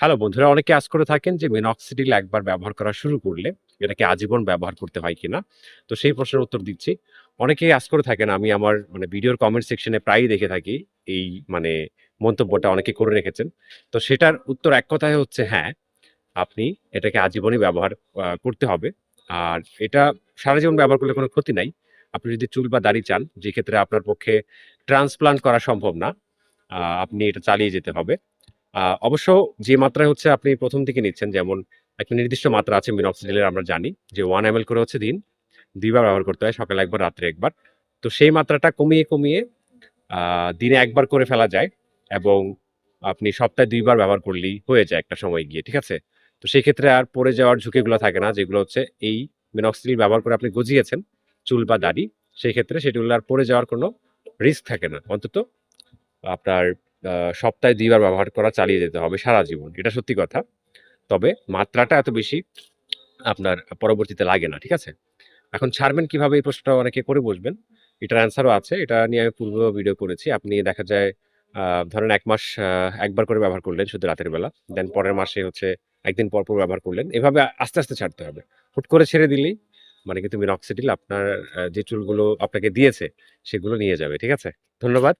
Hello বন্ধুরা, অনেকে আজ করে থাকেন যে মিনক্সিডিল একবার ব্যবহার করা শুরু করলে এটাকে আজীবন ব্যবহার করতে হয় কিনা? তো সেই প্রশ্নের উত্তর দিচ্ছি। অনেকেই আজ করে থাকেন, আমি আমার মানে ভিডিওর কমেন্ট সেকশনে প্রায়ই দেখে থাকি এই মানে মন্তব্যটা, অনেকে করে রেখেছেন। তো সেটার উত্তর এক কথায় হচ্ছে হ্যাঁ আপনি এটাকে আজীবনই ব্যবহার করতে হবে। আর এটা সারা জীবন ব্যবহার করলে কোনো ক্ষতি নাই। আপনি যদি চুল বা দাড়ি চান যে ক্ষেত্রে আপনার পক্ষে ট্রান্সপ্লান্ট করা সম্ভব না আপনি এটা চালিয়ে যেতে হবে। অবশ্য যে মাত্রায় হচ্ছে আপনি প্রথম থেকে নিচ্ছেন, যেমন একটা নির্দিষ্ট মাত্রা আছে মিনক্সিডিলের আমরা জানি যে ওয়ান এম করে হচ্ছে দিন, দুইবার ব্যবহার করতে হয়, সকালে একবার, রাত্রে একবার। তো সেই মাত্রাটা কমিয়ে কমিয়ে দিনে একবার করে ফেলা যায় এবং আপনি সপ্তাহে দুইবার ব্যবহার করলেই হয়ে যায় একটা সময় গিয়ে, ঠিক আছে? তো সেই ক্ষেত্রে আর পড়ে যাওয়ার ঝুঁকিগুলো থাকে না, যেগুলো হচ্ছে এই মিনক্সিডিল ব্যবহার করে আপনি গজিয়েছেন, চুল বা দাড়ি, সেই ক্ষেত্রে সেগুলো আর পড়ে যাওয়ার কোনো রিস্ক থাকে না। অন্তত আপনার সপ্তাহে দুইবার ব্যবহার করা চালিয়ে যেতে হবে সারা জীবন। এটা সত্যি কথা। তবে মাত্রাটা এত বেশি আপনার পরবর্তীতে লাগে না, ঠিক আছে? এখন ছাড়বেন কীভাবে এই প্রশ্নটা অনেকে করে বসবেন? এটার অ্যান্সারও আছে। এটা নিয়ে আমি পূর্ব ভিডিও করেছি। আপনি দেখা যায় ধরেন এক মাস একবার করে ব্যবহার করলেন শুধু রাতের বেলা। দেন পরের মাসে হচ্ছে একদিন পর পর ব্যবহার করলেন। এভাবে আস্তে আস্তে ছাড়তে হবে। হুট করে ছেড়ে দিলেই মানে কিন্তু মিনক্সিডিল আপনার যে চুলগুলো আপনাকে দিয়েছে সেগুলো নিয়ে যাবে, ঠিক আছে? ধন্যবাদ।